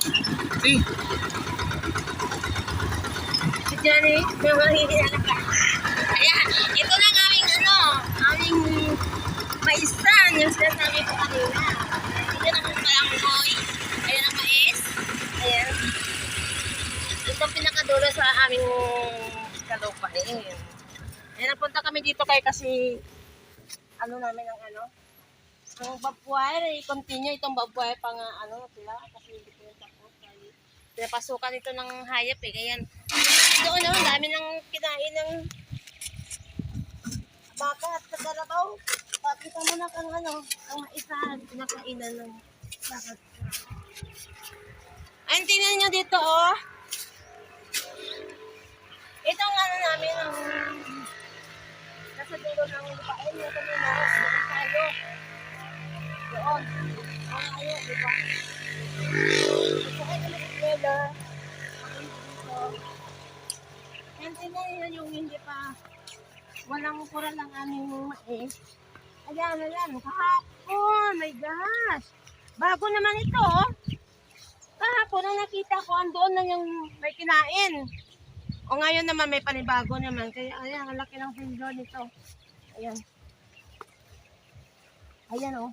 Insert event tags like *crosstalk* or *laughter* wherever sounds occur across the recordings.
See? Johnny, mamahihila na ka. Ayan, ito lang aming ano, aming maisan, yung sinasabi ko kanina. Ito naman palang boy. Ayan ang mais. Ayan. Ito ang pinakadulo sa aming kalupain. Ayan, napunta kami dito kay kasi ano namin ang ano, ang babuhay, continue itong babuhay pa nga ano sila kasi hindi ko yung tapos. Kaya pinapasukan ito ng hayop eh. Kaya doon oh, ang dami ng kinain ng baka at kagarabaw. Pakita mo na kang ano, ang isa pinakainan ng baka. Ayun, tingnan nyo dito oh. Ito ang ano namin, ang nasa dulo ng lupain, yung kanina, doon tayo. Doon. Ang ayo, di ba? Ito ay kami eskwela. Ang dito. Yan, tingnan nyo yung hindi pa walang kura lang aming mais. Ayan, ayan, kahapon, my gosh. Bago naman ito. Kahapon, ang nakita ko, andoon na yung may kinain. O ngayon naman, may panibago naman. Kaya, ayan, ang laki ng finger nito. Ayan. Ayan, oh.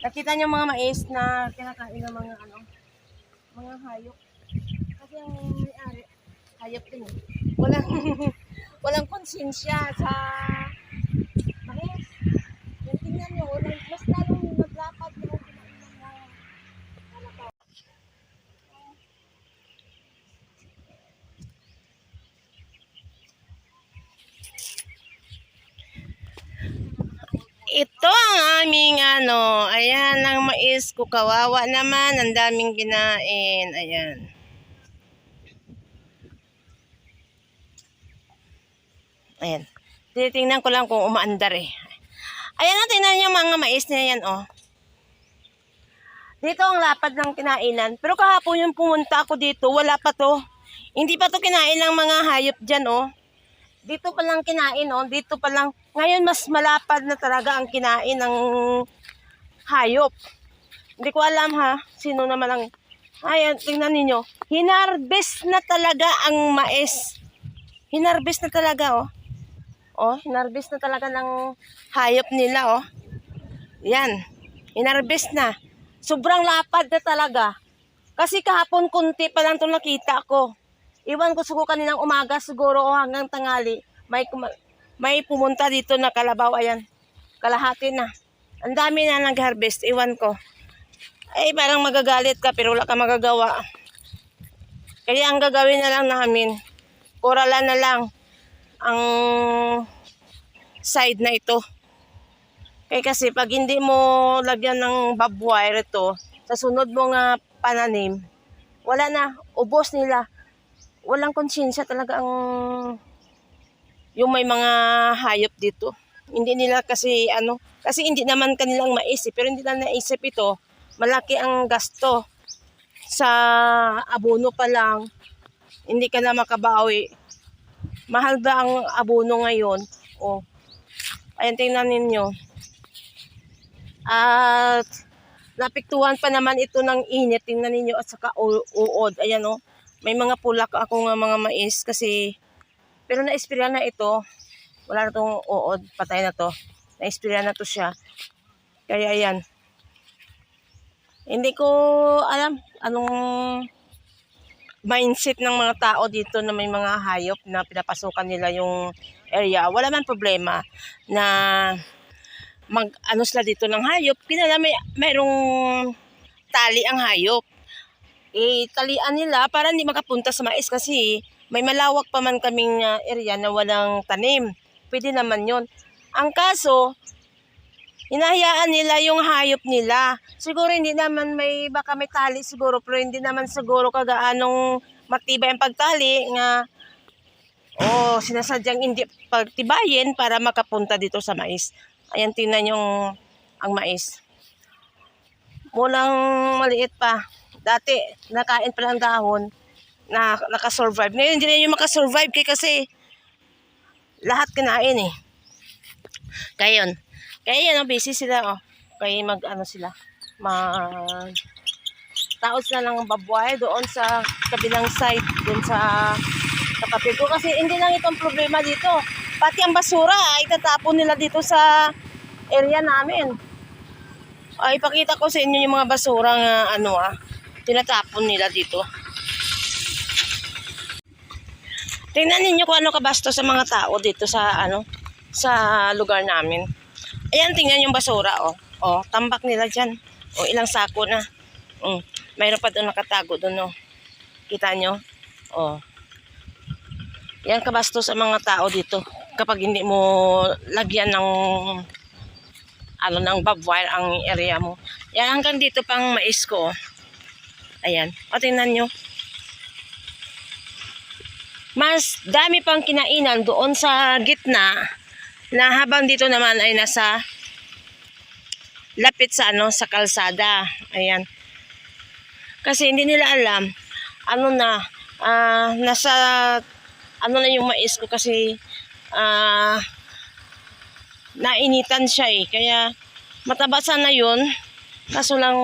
Nakita niyo mga mais na kinakain ng mga ano, mga hayop. Kasi ang may-ari, hayop din eh. Walang, *laughs* walang konsensya sa mais. Yan, tingnan nyo, walang, mas lalong maglapad yung kinain ng mga kalabaw. Ito ang aming ano, ayan ang mais ko, kawawa naman, ang daming kinain, ayan. Ayan. Tinitingnan ko lang kung umaandar eh. Ayan na, tingnan niyo mga mais na yan, oh. Dito ang lapad ng kinainan. Pero kahapon yung pumunta ako dito, wala pa to. Hindi pa to kinain ng mga hayop dyan, oh. Dito pa lang kinain, oh. Dito pa lang. Ngayon, mas malapad na talaga ang kinain ng hayop. Hindi ko alam, ha. Sino naman ang... Ayan, tingnan ninyo. Hinarbest na talaga ang mais. Hinarbest na talaga, oh. Oh, hinarbest na talaga ng hayop nila, oh. Yan. Hinarbest na. Sobrang lapad na talaga. Kasi kahapon kunti pa lang ito nakita ko. Iwan ko siguro kaninang umaga siguro o hanggang tangali. May, may pumunta dito na kalabaw. Ayan. Kalahati na. Ang dami na nag-harvest. Iwan ko. Ay, parang magagalit ka pero wala ka magagawa. Kaya ang gagawin na lang namin, kuralan na lang ang side na ito. Kaya kasi pag hindi mo lagyan ng bob wire ito, sa sunod mo nga pananim, wala na, ubos nila. Walang konsensya talaga ang yung may mga hayop dito. Hindi nila kasi ano, kasi hindi naman kanilang maisip, pero hindi na naisip ito, malaki ang gasto sa abono pa lang, hindi ka na makabawi. Mahal ba ang abono ngayon? O, ayan tingnan ninyo. At napiktuhan pa naman ito ng init. Tingnan ninyo at saka uod. Ayan o. May mga pulak ako nga mga mais kasi pero na-expire na ito. Wala na itong uod. Patay na to. Na-expire na to siya. Kaya ayan. Hindi ko alam anong mindset ng mga tao dito na may mga hayop na pinapasukan nila yung area. Wala man problema na mag ano sila dito ng hayop. Kinala may merong tali ang hayop. Eh, talian nila para hindi makapunta sa mais kasi may malawak pa man kaming ah, area na walang tanim. Pwede naman yon. Ang kaso, hinahayaan nila yung hayop nila. Siguro hindi naman may, baka may tali siguro, pero hindi naman siguro kagaanong matibay ang pagtali nga oh, sinasadyang hindi pagtibayin para makapunta dito sa mais. Ayan, tingnan yung ang mais. Mulang maliit pa. Dati, nakain pa ng dahon na nakasurvive. Ngayon, hindi na yung makasurvive kay kasi lahat kinain eh. Kaya yun. Kaya yan, oh, busy sila, oh. Kaya mag, ano sila, mag, taos na lang ang babuhay doon sa kabilang side, doon sa kapatid ko. Kasi hindi lang itong problema dito. Pati ang basura, ay itatapon nila dito sa area namin. Ay, ipakita ko sa inyo yung mga basura nga ano ah, tinatapon nila dito. Tingnan ninyo kung ano kabasto sa mga tao dito sa ano sa lugar namin. Ayan, tingnan yung basura, oh. Oh, tambak nila dyan. Oh, ilang sako na. Mm. Mayroon pa doon nakatago doon, oh. Kita nyo? Oh. Yan kabasto sa mga tao dito. Kapag hindi mo lagyan ng ano ng barbed wire ang area mo. Yan hanggang dito pang mais ko. oh. Ayan. O tingnan nyo. Mas dami pang kinainan doon sa gitna na habang dito naman ay nasa lapit sa ano sa kalsada. Ayan. Kasi hindi nila alam ano na ah, nasa ano na yung mais ko kasi ah nainitan siya eh. Kaya mataba sana yun. Kaso lang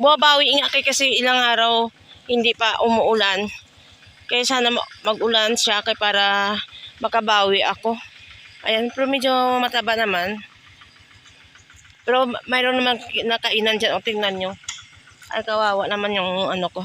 bumabawi nga kay kasi ilang araw hindi pa umuulan. Kaya sana ma- mag-ulan siya kay para makabawi ako. Ayan, pero medyo mataba naman. Pero ma- mayroon naman nakainan dyan. O, tingnan nyo. Ay, kawawa naman yung ano ko.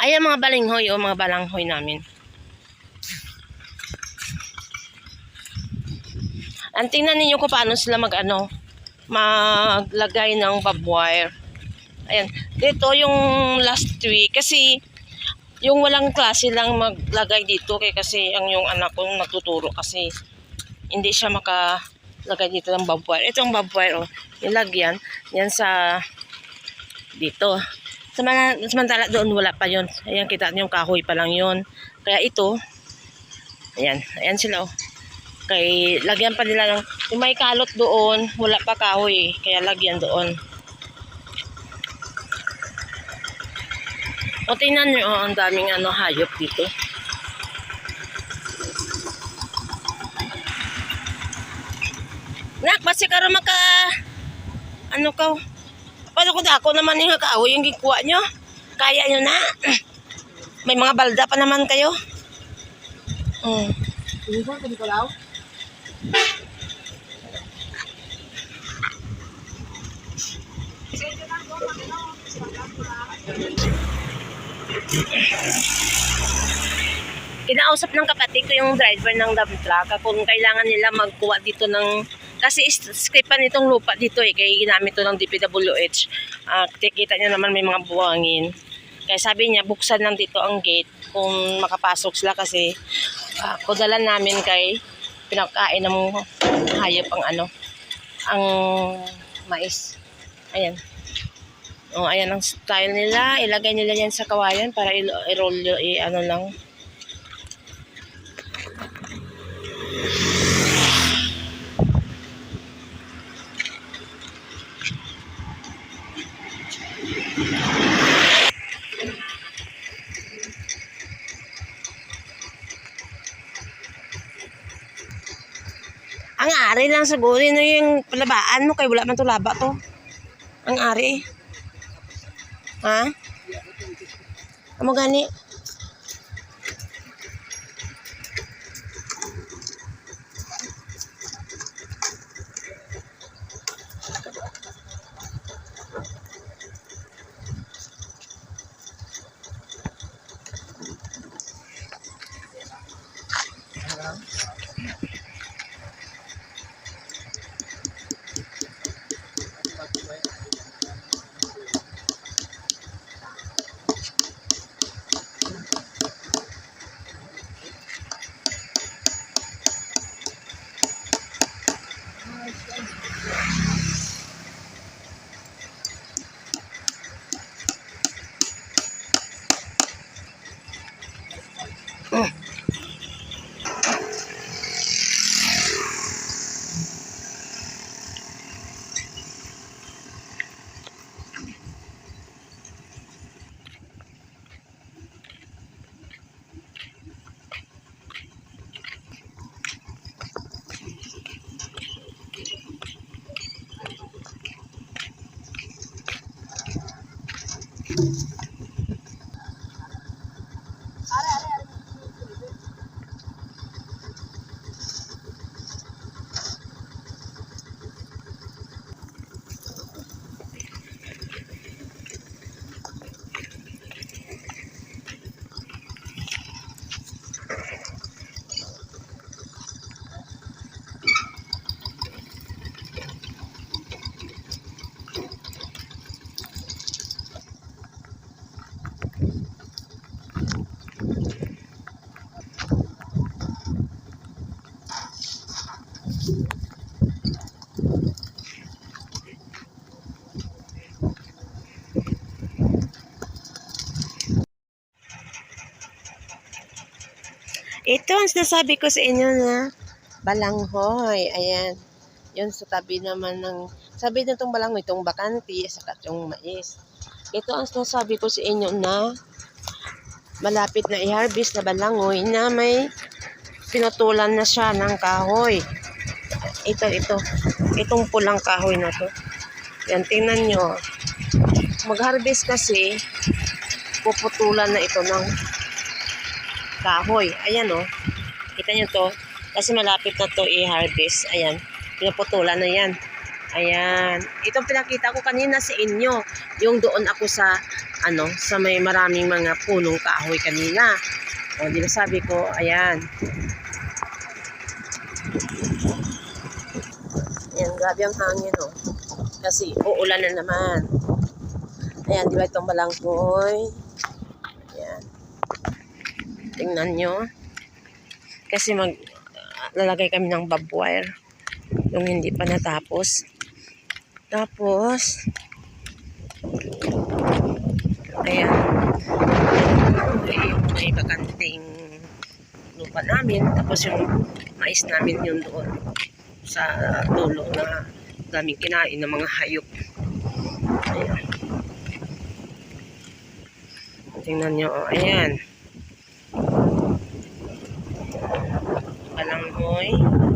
Ayan mga balinghoy o mga balanghoy namin. Ang tingnan ninyo kung paano sila mag ano, maglagay ng barbed wire. Ayan. Dito yung last week kasi yung walang klase lang maglagay dito kay kasi ang yung anak ko nagtuturo kasi hindi siya makalagay dito ng barbed wire. Ito ang barbed wire oh. Nilagyan yan sa dito. Samantala, doon wala pa yon. Ayan kita yung kahoy pa lang yon. Kaya ito ayan, ayan sila oh. Kay lagyan pa nila ng may kalot doon, wala pa kahoy, kaya lagyan doon. O tingnan nyo, oh, ang daming ano, hayop dito. Nak, basi ka maka... Ano ka? Paano ko dako naman yung kahoy yung gikuha nyo? Kaya nyo na. May mga balda pa naman kayo. Hmm. Kinausap ng kapatid ko yung driver ng dump truck. Kung kailangan nila magkuha dito ng kasi scripan itong lupa dito eh kaya ginamit to ng DPWH Ah, kita niyo naman may mga buwangin. Kaya sabi niya buksan lang dito ang gate kung makapasok sila kasi uh, kudalan namin kay pinakain ng hayop ang ano ang mais. Ayan Oh, ayan ang style nila. Ilagay nila yan sa kawayan para i-roll, i- ano lang, Ang ari lang siguro yun yung palabaan mo kay wala man to laba to. Ang ari. Ha? Amo gani? Ito ang sinasabi ko sa inyo na balanghoy. Ayan. Yun sa tabi naman ng, sabi na itong balanghoy, itong bakanti, saka itong mais. Ito ang sinasabi ko sa inyo na malapit na i-harvest na balangoy na may pinutulan na siya ng kahoy. Ito, ito. Itong pulang kahoy na to. Yan, tingnan nyo. Mag-harvest kasi, puputulan na ito ng kahoy. Ayan o. Oh. Kita nyo to. Kasi malapit na to i-harvest. Ayan. Pinuputulan na yan. Ayan. Itong pinakita ko kanina sa inyo. Yung doon ako sa, ano, sa may maraming mga punong kahoy kanina. O, di ba sabi ko, ayan. Ayan, grabe ang hangin, oh. Kasi uulan na naman. Ayan, di ba itong balanghoy? Ayan. Tingnan nyo. Kasi mag lalagay kami ng barbed wire. Yung hindi pa natapos. Tapos, ayan. May, may bakanting lupa namin. Tapos yung mais namin yun doon sa dulo na daming kinain ng mga hayop. Ayan. Tingnan nyo, oh, ayan. Balanghoy.